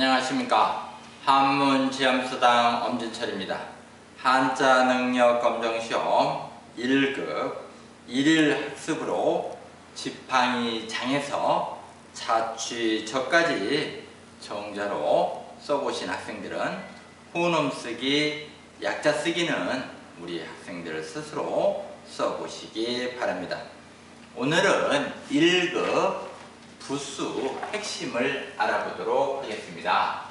안녕하십니까. 한문지함수당 엄진철입니다. 한자 능력 검정시험 1급 1일 학습으로 지팡이 장에서 자취 저까지 정자로 써보신 학생들은 호놈 쓰기 약자 쓰기는 우리 학생들 스스로 써보시기 바랍니다. 오늘은 1급 부수 핵심을 알아보도록 하겠습니다.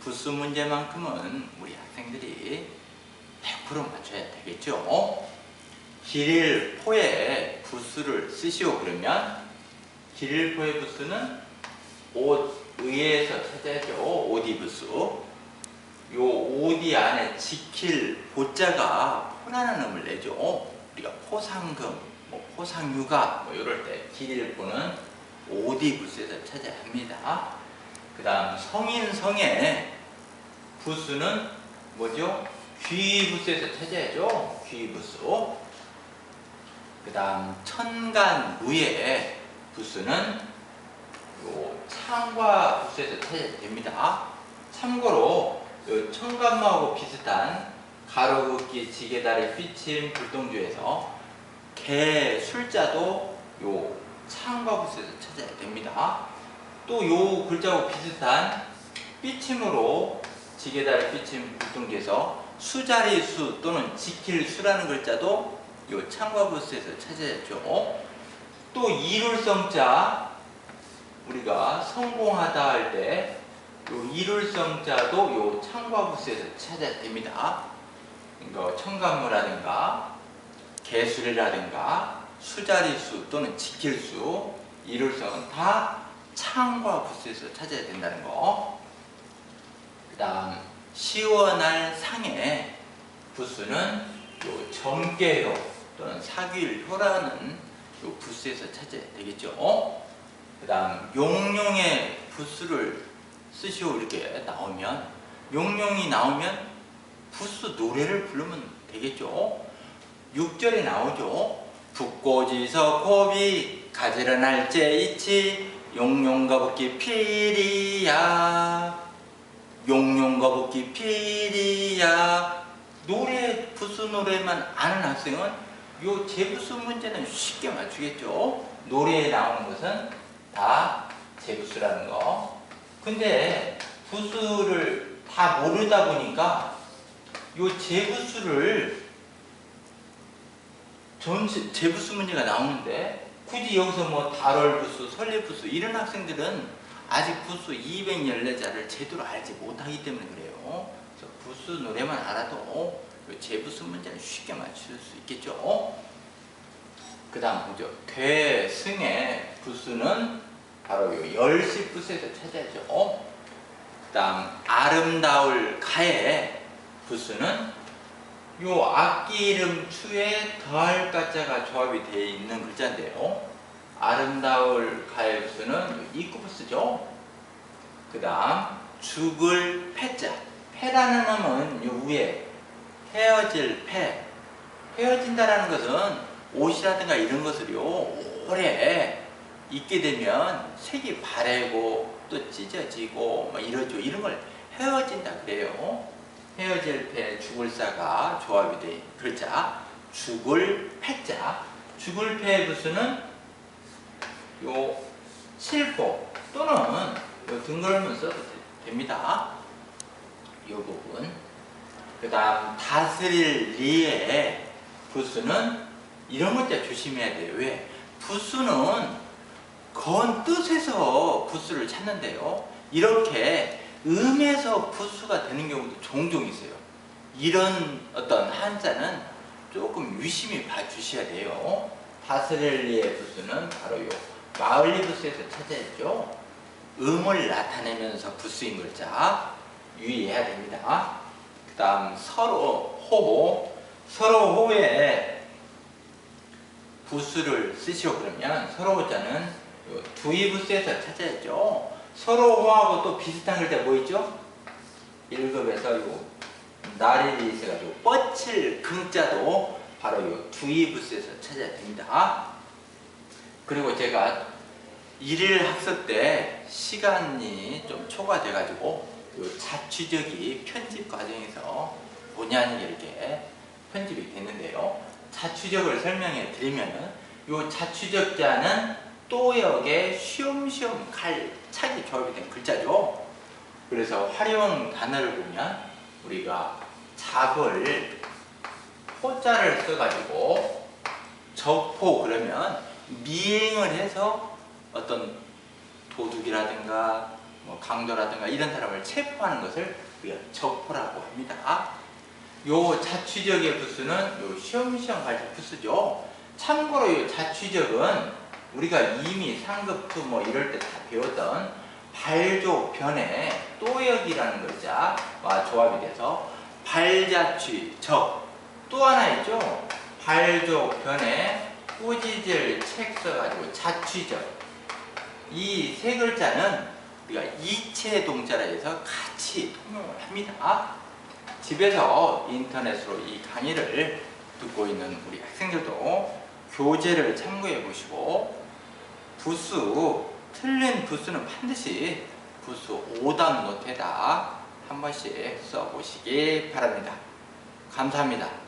부수 문제만큼은 우리 학생들이 100% 맞춰야 되겠죠. 길일포의 부수를 쓰시오 그러면 길일포의 부수는 옷 의에서 찾아야죠. 오디 부수. 요 오디 안에 지킬 보자가 포라는 음을 내죠. 우리가 포상금, 뭐 포상유가 뭐 이럴 때 길일포는 오디 부스에서 찾아야 합니다. 그 다음 성인 성의 부수는 뭐죠? 귀 부스에서 찾아야죠. 귀 부수. 그 다음 천간 무의 부수는 요 창과 부스에서 찾아야 됩니다. 참고로 요 천간무하고 비슷한 가로긋기 지게다리 휘침 불동주에서 개 술자도 요 창과 부스에서 찾아야 됩니다. 또 요 글자하고 비슷한 삐침으로 지게다리 삐침 불동기에서 수자리 수 또는 지킬 수라는 글자도 요 창과 부스에서 찾아야죠. 또 이룰성자 우리가 성공하다 할 때 요 이룰성자도 요 창과 부스에서 찾아야 됩니다. 이거 청간무라든가 개술이라든가 수자리수 또는 지킬수 이룰성은 다 창과 부스에서 찾아야 된다는 거. 그 다음 시원할 상의 부수는 요 점괘효 또는 사귀일효라는 요 부수에서 찾아야 되겠죠. 그 다음 용용의 부수를 쓰시오 이렇게 나오면 용용이 나오면 부수 노래를 부르면 되겠죠. 6절에 나오죠. 북고지서 고비 가지런 할제 이치 용용거북기 피리야. 용용거북기 피리야. 노래 부수 노래만 아는 학생은 요 재부수 문제는 쉽게 맞추겠죠. 노래에 나오는 것은 다 재부수라는 거. 근데 부수를 다 모르다 보니까 요 재부수를 전체 재부수 문제가 나오는데 굳이 여기서 뭐 달월 부수, 설례부수 이런 학생들은 아직 부수 214자를 제대로 알지 못하기 때문에 그래요. 그래서 부수 노래만 알아도 재부수 문제는 쉽게 맞출 수 있겠죠. 그 다음 보죠. 되승의 부수는 바로 요 열시 부수에서 찾아야죠. 그 다음 아름다울 가의 부수는 요 악기 이름 추에 더할 가자가 조합이 되어 있는 글자인데요. 아름다울 가열수는 이쿠부스죠. 그 다음 죽을 패자 패라는 놈은 요 위에 헤어질 패 헤어진다라는 것은 옷이라든가 이런 것을요 오래 입게 되면 색이 바래고 또 찢어지고 뭐 이러죠 이런 걸 헤어진다 그래요 헤어질 패 죽을 사가 조합이 된 글자 죽을 패자 죽을 패의 부수는 요 실포 또는 요 등걸음을 써도 됩니다. 요 부분 그 다음 다스릴 리의 부수는 이런 것자 조심해야 돼요. 왜? 부수는 건 뜻에서 부수를 찾는데요. 이렇게 음에서 부수가 되는 경우도 종종 있어요. 이런 어떤 한자는 조금 유심히 봐주셔야 돼요. 다스렐리의 부수는 바로 요 마을리 부수에서 찾아야죠. 음을 나타내면서 부수인 글자 유의해야 됩니다. 그 다음 서로 호 서로 호에 부수를 쓰시오 그러면 서로 호자는 두이 부수에서 찾아야죠. 서로 호하고 또 비슷한 글자 뭐 있죠? 1급에서 요 나리리 있어가지고 뻗칠 금자도 바로 요 두이 부스에서 찾아야 됩니다. 그리고 제가 일일 학습 때 시간이 좀 초과돼 가지고 요 자취적이 편집 과정에서 본의 아니게 이렇게 편집이 됐는데요. 자취적을 설명해 드리면은 요 자취적자는 또역에 쉬엄쉬엄 칼차게 조합이 된 글자죠. 그래서 활용 단어를 보면 우리가 작을 호자를 써가지고 적포 그러면 미행을 해서 어떤 도둑이라든가 뭐 강도라든가 이런 사람을 체포하는 것을 우리가 적포라고 합니다. 요 자취적의 부수는 요 시험시험 갈때 부수죠. 참고로 이 자취적은 우리가 이미 상급투 뭐 이럴 때 다 배웠던 발조 변에 또역이라는 글자와 조합이 돼서 발자취 적 또 하나 있죠. 발조 변에 꾸짖을 책 써가지고 자취적 이 세 글자는 우리가 이체 동자라 해서 같이 통용을 합니다. 집에서 인터넷으로 이 강의를 듣고 있는 우리 학생들도 교재를 참고해 보시고 부수 틀린 부수는 반드시 부수 5단 노트에다 한 번씩 써 보시기 바랍니다. 감사합니다.